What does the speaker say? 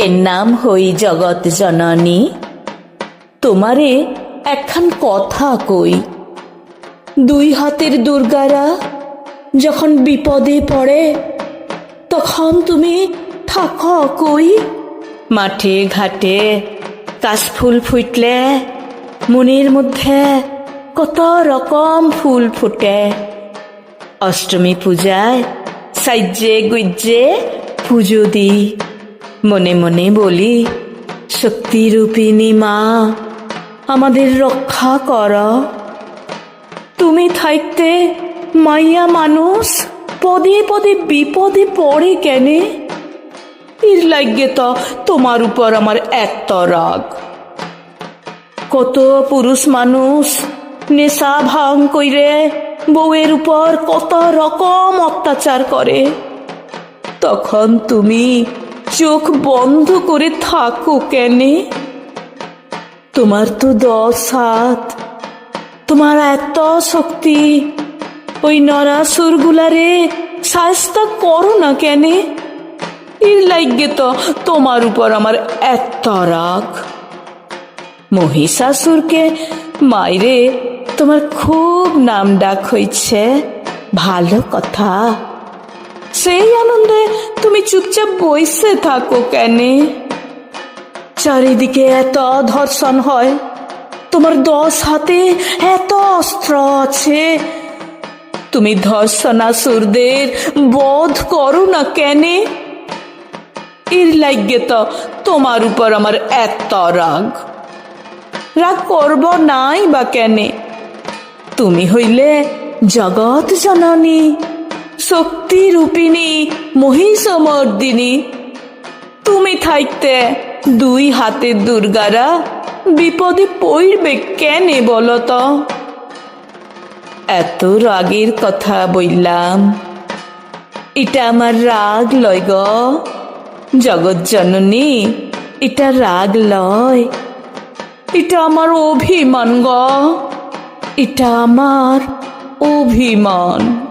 Pen নাম হই জগৎ জননী। তোমারে একখান কথা কই। দুই হাতের দুর্গারা যখন বিপদে পড়ে, তখন তুমি থাক কই? মাঠে ঘাটে কাশফুল ফুটলে, মনের মধ্যে কত রকম ফুল ফুটে। অষ্টমী পূজায় সাইজে গুজ্জে পুজো দিই। মনে মনে বলি শক্তিরূপিণী মা, আমাদের রক্ষা কর। তুমি থাকতে মাইয়া মানুষ, পদে পদে বিপদে পড়ে কেনে? এর লাগে তো তোমার উপর আমার এত রাগ। কত পুরুষ মানুষ নেশা ভাঙ কইরে বউয়ের উপর কত রকম অত্যাচার করে। তখন তুমি চোখ বন্ধ করে থাকো কেনে? তোমার তো দশ হাত। তোমার এত শক্তি। ওই নরাসুরগুলারে শাস্তা করো না কেনে? এর লাগে তো তোমার উপর আমার এত রাগ। মহিষাসুরকে মাইরে তোমার খুব নাম ডাক হইছে। ভালো কথা। সেই আনন্দে তুমি চুপচাপ বসে থাকো কেনে? চারিদিকে এত ধর্ষণ হয়। তোমার দশ হাতে এত অস্ত্র আছে। তুমি ধর্ষণাসুরদের বধ করো না কেনে? এর লাগে তো তোমার উপর আমার এত রাগ। রাগ করব নাই বা কেনে? তুমি হইলে জগৎ জননী। শক্তি রূপিণী মহিষমর্দিনী, তুমি থাকতে দুই হাতের দুর্গারা, বিপদে পড়বে কেনে বলো তো এত রাগের কথা বললাম। এটা আমার রাগ লয় গ। জগৎ জননী, এটা রাগ লয়। এটা আমার অভিমান গ। এটা আমার অভিমান।